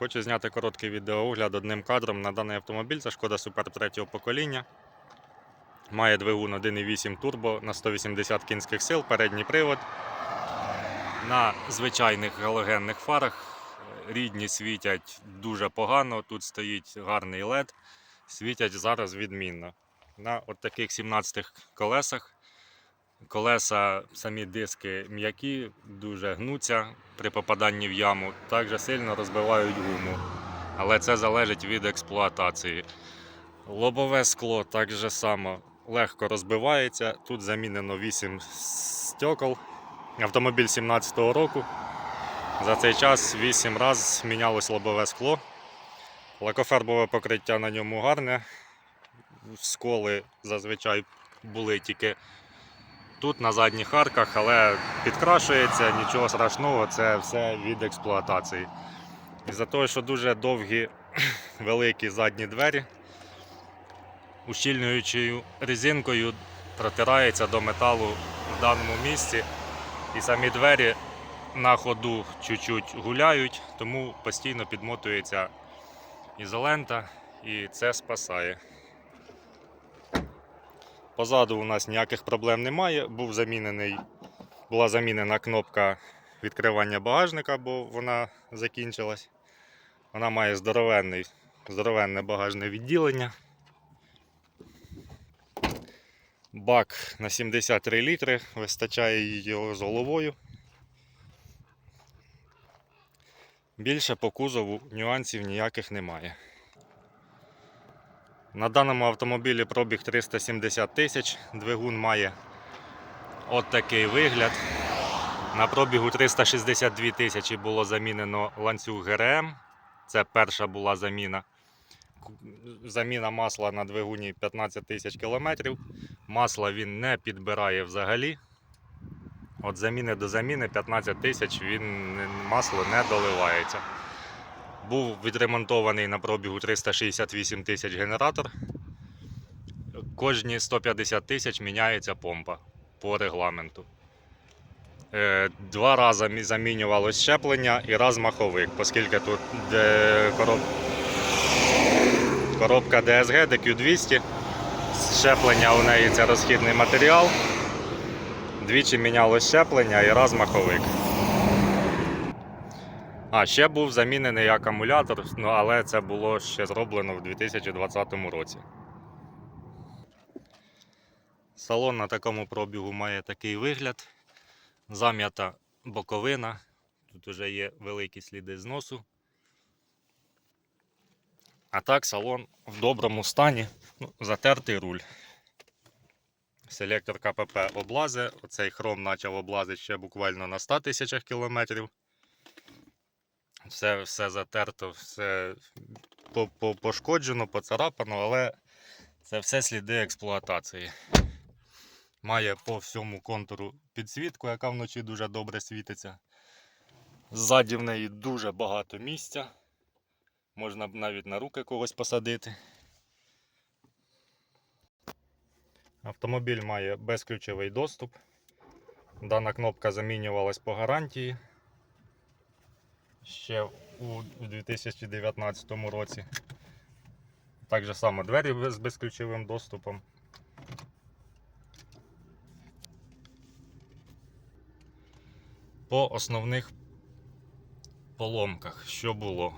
Хочу зняти короткий відеоогляд одним кадром на даний автомобіль. Це шкода Супер 3 покоління. Має двигун 1.8 турбо на 180 кінських сил, передній привод. На звичайних галогенних фарах рідні світять дуже погано. Тут стоїть гарний LED. Світять зараз відмінно. На от таких 17 колесах. Колеса, самі диски м'які, дуже гнуться при попаданні в яму, також сильно розбивають гуму. Але це залежить від експлуатації. Лобове скло так же само легко розбивається. Тут замінено 8 стекол. Автомобіль 17-го року. За цей час 8 разів мінялось лобове скло. Лакофарбове покриття на ньому гарне. Сколи зазвичай були тільки тут на задніх арках, але підкрашується, нічого страшного, це все від експлуатації. І за того, що дуже довгі великі задні двері, ущільнюючою резинкою протирається до металу в даному місці. І самі двері на ходу чуть-чуть гуляють, тому постійно підмотується ізолента і це спасає. Позаду у нас ніяких проблем немає. Був замінений, була замінена кнопка відкривання багажника, бо вона закінчилась. Вона має здоровенний, здоровенне багажне відділення. Бак на 73 літри, вистачає його з головою. Більше по кузову нюансів ніяких немає. На даному автомобілі пробіг 370 тисяч, двигун має от такий вигляд. На пробігу 362 тисячі було замінено ланцюг ГРМ. Це перша була заміна. Заміна масла на двигуні 15 тисяч кілометрів. Масла він не підбирає взагалі. От заміни до заміни 15 тисяч він масло не доливається. Був відремонтований на пробігу 368 тисяч генератор. Кожні 150 тисяч міняється помпа по регламенту. Е, Два рази мі- замінювалось щеплення і раз маховик, оскільки тут короб... коробка DSG DQ200. Щеплення у неї це розхідний матеріал. Двічі мінялось щеплення і раз маховик. А, ще був замінений акумулятор, ну, але це було ще зроблено в 2020 році. Салон на такому пробігу має такий вигляд. Зам'ята боковина. Тут вже є великі сліди зносу. А так салон в доброму стані. Ну, затертий руль. Селектор КПП облази. Оцей хром почав облазити ще буквально на 100 тисячах кілометрів. Все, все затерто, все по- по- пошкоджено, поцарапано, але це все сліди експлуатації. Має по всьому контуру підсвітку, яка вночі дуже добре світиться. Ззаді в неї дуже багато місця. Можна б навіть на руки когось посадити. Автомобіль має безключовий доступ. Дана кнопка замінювалась по гарантії ще у 2019 році. Так же само двері з безключовим доступом. По основних поломках, що було?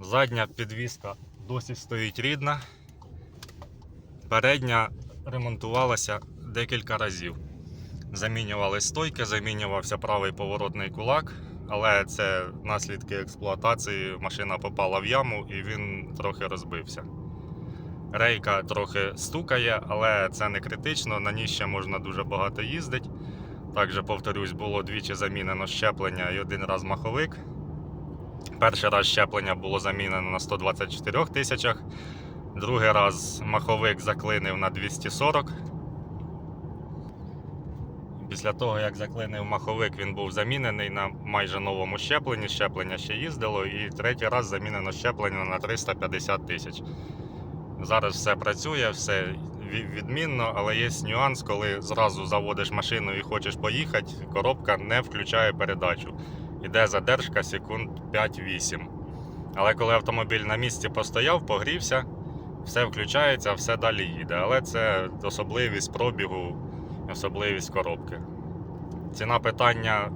Задня підвіска досі стоїть рідна. Передня ремонтувалася декілька разів. Замінювали стойки, замінювався правий поворотний кулак, але це наслідки експлуатації. Машина попала в яму і він трохи розбився. Рейка трохи стукає, але це не критично, на ній ще можна дуже багато їздити. Також, повторюсь, було двічі замінено щеплення і один раз маховик. Перший раз щеплення було замінено на 124 тисячах, другий раз маховик заклинив на 240. Після того, як заклинив маховик, він був замінений на майже новому щепленні. Щеплення ще їздило, і третій раз замінено щеплення на 350 тисяч. Зараз все працює, все відмінно, але є нюанс, коли зразу заводиш машину і хочеш поїхати, коробка не включає передачу. Іде задержка секунд 5-8. Але коли автомобіль на місці постояв, погрівся, все включається, все далі їде. Але це особливість пробігу, особливість коробки. Ціна питання.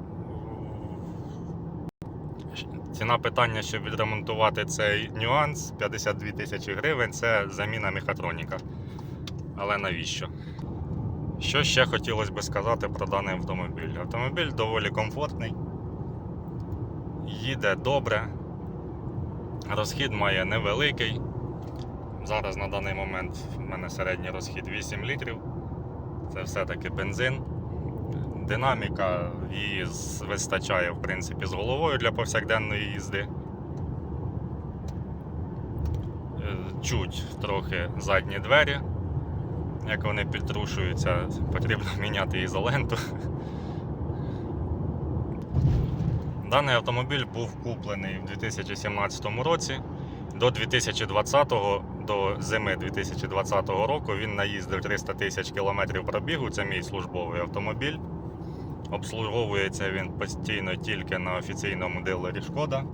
Ціна питання, щоб відремонтувати цей нюанс 52 тисячі гривень це заміна мехатроніка. Але навіщо? Що ще хотілося би сказати про даний автомобіль? Автомобіль доволі комфортний, їде добре, розхід має невеликий. Зараз на даний момент в мене середній розхід 8 літрів. Це все-таки бензин. Динаміка її вистачає, в принципі, з головою для повсякденної їзди. Е, Чуть трохи задні двері, як вони підтрушуються, потрібно міняти ізоленту. Даний автомобіль був куплений в 2017 році. До 2020 до зими 2020 року він наїздив 300 тисяч кілометрів пробігу. Це мій службовий автомобіль. Обслуговується він постійно тільки на офіційному дилері Шкода.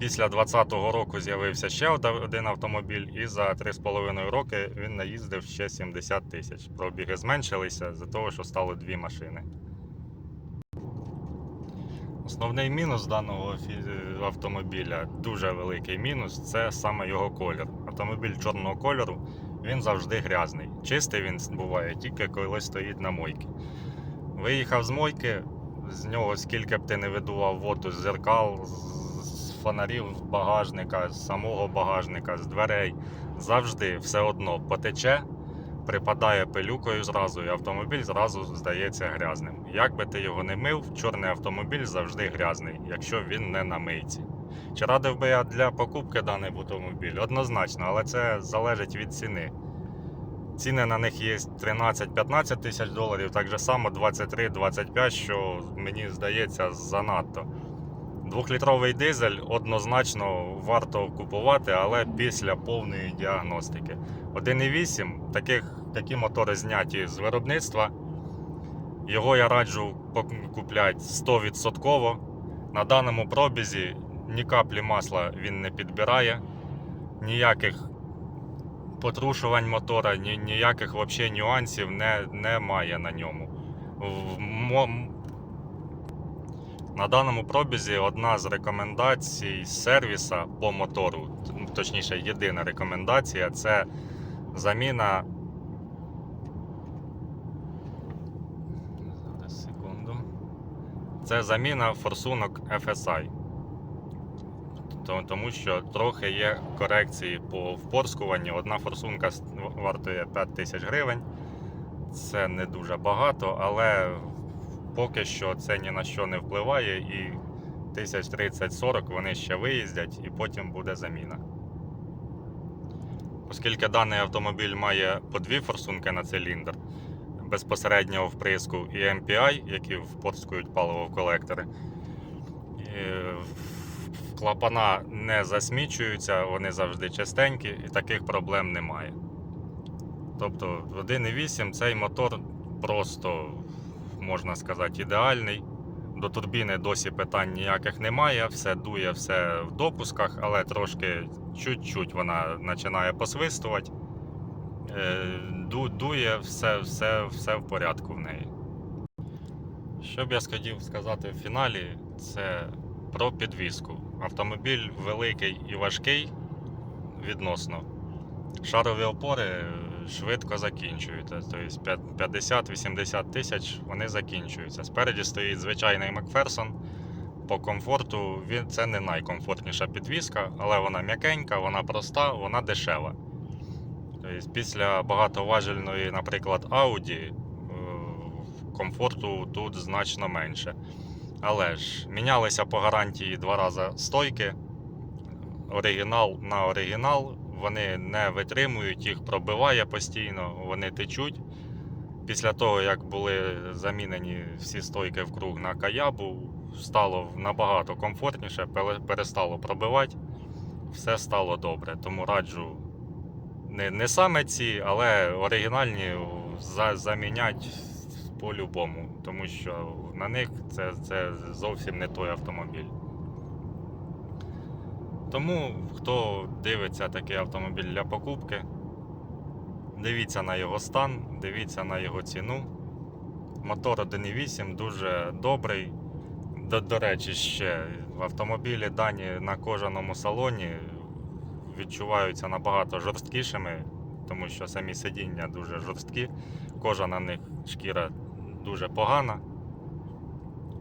Після 2020 року з'явився ще один автомобіль, і за 3,5 роки він наїздив ще 70 тисяч. Пробіги зменшилися за того, що стало дві машини. Основний мінус даного автомобіля, дуже великий мінус, це саме його колір. Автомобіль чорного кольору, він завжди грязний. Чистий він буває тільки коли стоїть на мойці. Виїхав з мойки, з нього скільки б ти не видував воду з зеркал, з фонарів багажника, з самого багажника, з дверей. Завжди все одно потече, припадає пилюкою зразу, і автомобіль зразу здається грязним. Як би ти його не мив, чорний автомобіль завжди грязний, якщо він не на мийці. Чи радив би я для покупки даний автомобіль? Однозначно, але це залежить від ціни. Ціни на них є 13-15 тисяч доларів, так же само 23-25, що мені здається занадто. Двохлітровий дизель однозначно варто купувати, але після повної діагностики. 1,8 таких, такі мотори зняті з виробництва. Його я раджу купляти 100%. На даному пробізі ні каплі масла він не підбирає, ніяких потрушувань мотора, ні, ніяких вообще нюансів не, немає на ньому. На даному пробізі одна з рекомендацій сервіса по мотору, точніше, єдина рекомендація це заміна. Секунду. Це заміна форсунок FSI. Тому що трохи є корекції по впорскуванню. Одна форсунка вартує 5 тисяч гривень. Це не дуже багато, але поки що це ні на що не впливає, і 1030-40 вони ще виїздять, і потім буде заміна. Оскільки даний автомобіль має по дві форсунки на циліндр безпосереднього вприску і MPI, які впорскують паливо в колектори, клапана не засмічуються, вони завжди чистенькі, і таких проблем немає. Тобто 1,8 цей мотор просто, можна сказати, ідеальний. До турбіни досі питань ніяких немає, все дує, все в допусках, але трошки чуть-чуть вона починає посвистувати. Е, ду- Дує, все, все, все в порядку в неї. Що б я хотів сказати в фіналі, це про підвіску. Автомобіль великий і важкий відносно. Шарові опори швидко закінчуються. Тобто 50-80 тисяч вони закінчуються. Спереді стоїть звичайний Макферсон. По комфорту це не найкомфортніша підвіска, але вона м'якенька, вона проста, вона дешева. Тобто після багатоважельної, наприклад, Audi е, комфорту тут значно менше. Але ж мінялися по гарантії два рази стойки. Оригінал на оригінал. Вони не витримують, їх пробиває постійно, вони течуть. Після того, як були замінені всі стойки в круг на каябу, стало набагато комфортніше, перестало пробивати, все стало добре. Тому раджу не, не саме ці, але оригінальні за, замінять по-любому, тому що на них це, це зовсім не той автомобіль. Тому хто дивиться такий автомобіль для покупки, дивіться на його стан, дивіться на його ціну. Мотор 1.8 дуже добрий. До, до речі, ще в автомобілі дані на кожаному салоні відчуваються набагато жорсткішими, тому що самі сидіння дуже жорсткі, кожа на них шкіра дуже погана.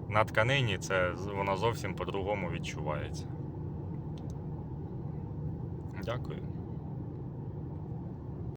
На тканині це воно зовсім по-другому відчувається. Дякую.